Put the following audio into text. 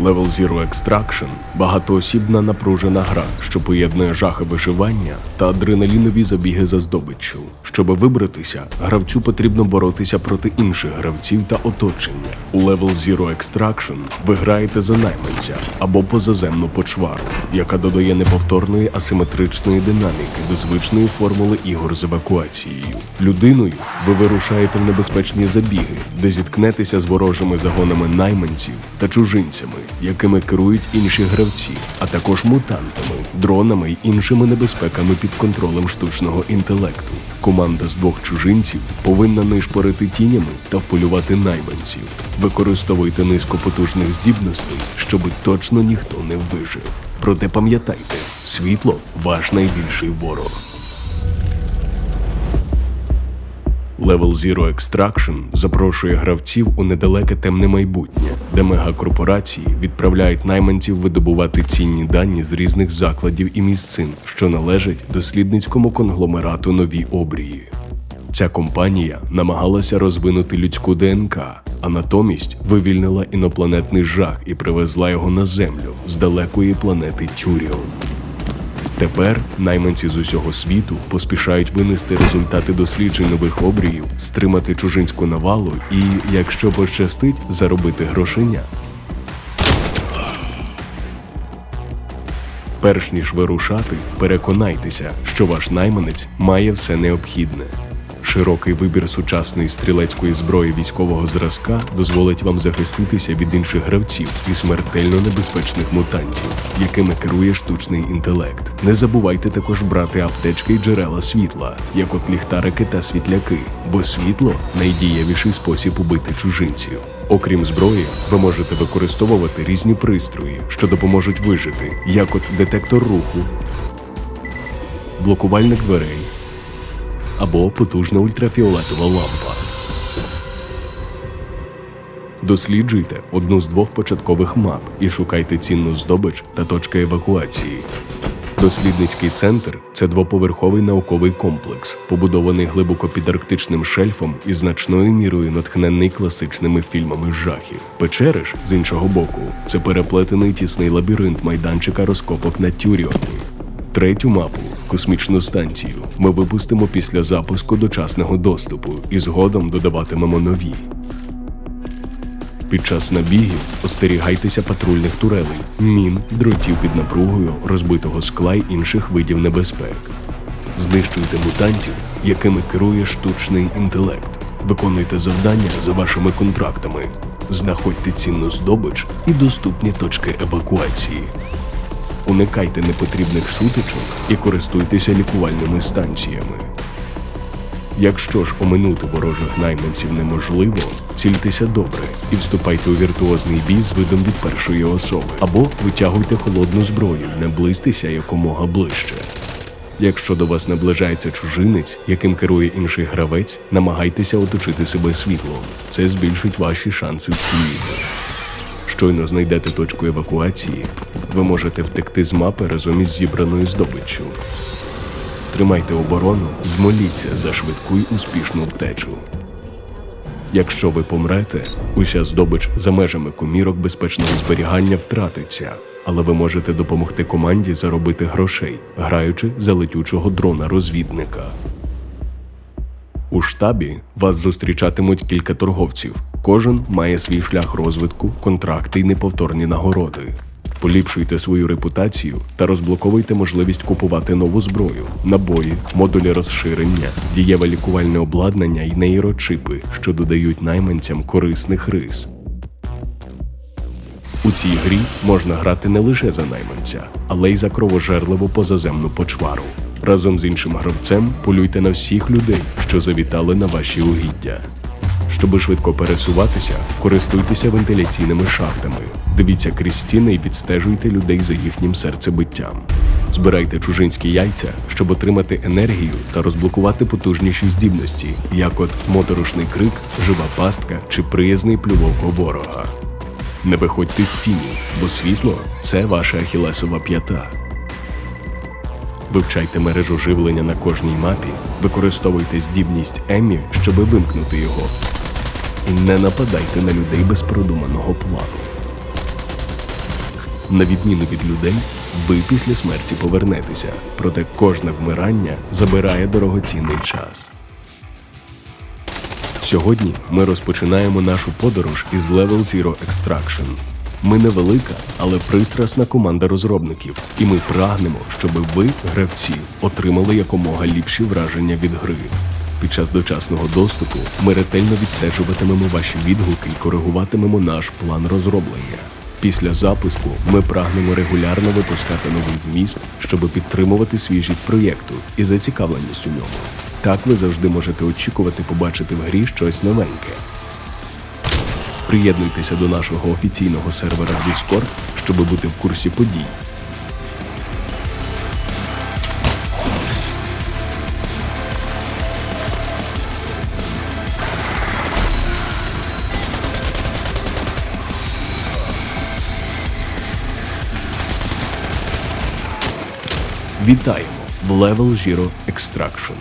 Level Zero Extraction багатоосібна напружена гра, що поєднує жахи виживання та адреналінові забіги за здобиччю. Щоби вибратися, гравцю потрібно боротися проти інших гравців та оточення. У Level Zero Extraction ви граєте за найманця або позаземну почвару, яка додає неповторної асиметричної динаміки до звичної формули ігор з евакуацією. Людиною ви вирушаєте в небезпечні забіги, де зіткнетеся з ворожими загонами найманців та чужинцями, якими керують інші гравці, а також мутантами, дронами й іншими небезпеками під контролем штучного інтелекту. Команда з двох чужинців повинна нишпорити тінями та вполювати найманців. Використовуйте низькопотужних здібностей, щоб точно ніхто не вижив. Проте пам'ятайте, світло ваш найбільший ворог. Level Zero Extraction запрошує гравців у недалеке темне майбутнє, де мегакорпорації відправляють найманців видобувати цінні дані з різних закладів і місцин, що належать дослідницькому конгломерату нові обрії. Ця компанія намагалася розвинути людську ДНК, а натомість вивільнила інопланетний жах і привезла його на землю з далекої планети Тюріон. Тепер найманці з усього світу поспішають винести результати досліджень нових обріїв, стримати чужинську навалу і, якщо пощастить, заробити грошеня. Перш ніж вирушати, переконайтеся, що ваш найманець має все необхідне. Широкий вибір сучасної стрілецької зброї військового зразка дозволить вам захиститися від інших гравців і смертельно небезпечних мутантів, якими керує штучний інтелект. Не забувайте також брати аптечки й джерела світла, як от ліхтарики та світляки, бо світло найдієвіший спосіб убити чужинців. Окрім зброї, ви можете використовувати різні пристрої, що допоможуть вижити, як от детектор руху, блокувальник дверей або потужна ультрафіолетова лампа. Досліджуйте одну з двох початкових мап і шукайте цінну здобич та точки евакуації. Дослідницький центр це двоповерховий науковий комплекс, побудований глибоко під арктичним шельфом і значною мірою натхнений класичними фільмами жахів. Печери ж, з іншого боку, це переплетений тісний лабіринт майданчика розкопок на Тюріоні. Третю мапу космічну станцію ми випустимо після запуску дочасного доступу і згодом додаватимемо нові. Під час набігів остерігайтеся патрульних турелей, мін, дротів під напругою, розбитого скла й інших видів небезпек. Знищуйте мутантів, якими керує штучний інтелект. Виконуйте завдання за вашими контрактами. Знаходьте цінну здобич і доступні точки евакуації. Уникайте непотрібних сутичок і користуйтеся лікувальними станціями. Якщо ж оминути ворожих найманців неможливо, цільтеся добре і вступайте у віртуозний бій з видом від першої особи, або витягуйте холодну зброю, не близьтеся якомога ближче. Якщо до вас наближається чужинець, яким керує інший гравець, намагайтеся оточити себе світлом. Це збільшить ваші шанси вціліти. Щойно знайдете точку евакуації, ви можете втекти з мапи разом із зібраною здобиччю. Тримайте оборону і моліться за швидку й успішну втечу. Якщо ви помрете, уся здобич за межами комірок безпечного зберігання втратиться, але ви можете допомогти команді заробити грошей, граючи за летючого дрона-розвідника. У штабі вас зустрічатимуть кілька торговців. Кожен має свій шлях розвитку, контракти й неповторні нагороди. Поліпшуйте свою репутацію та розблоковуйте можливість купувати нову зброю, набої, модулі розширення, дієве лікувальне обладнання й нейрочипи, що додають найманцям корисних рис. У цій грі можна грати не лише за найманця, але й за кровожерливу позаземну почвару. Разом з іншим гравцем полюйте на всіх людей, що завітали на ваші угіддя. Щоби швидко пересуватися, користуйтеся вентиляційними шахтами. Дивіться крізь стіни і відстежуйте людей за їхнім серцебиттям. Збирайте чужинські яйця, щоб отримати енергію та розблокувати потужніші здібності, як от моторошний крик, жива пастка чи приязний плювок у ворога. Не виходьте з тіні, бо світло це ваша ахілесова п'ята. Вивчайте мережу живлення на кожній мапі, використовуйте здібність Еммі, щоб вимкнути його. І не нападайте на людей без продуманого плану. На відміну від людей, ви після смерті повернетеся, проте кожне вмирання забирає дорогоцінний час. Сьогодні ми розпочинаємо нашу подорож із Level Zero Extraction. Ми невелика, але пристрасна команда розробників, і ми прагнемо, щоб ви, гравці, отримали якомога ліпші враження від гри. Під час дочасного доступу ми ретельно відстежуватимемо ваші відгуки і коригуватимемо наш план розроблення. Після запуску ми прагнемо регулярно випускати новий вміст, щоб підтримувати свіжість проєкту і зацікавленість у ньому. Так ви завжди можете очікувати побачити в грі щось новеньке. Приєднуйтеся до нашого офіційного сервера Discord, щоб бути в курсі подій. Вітаємо в Level Zero Extraction.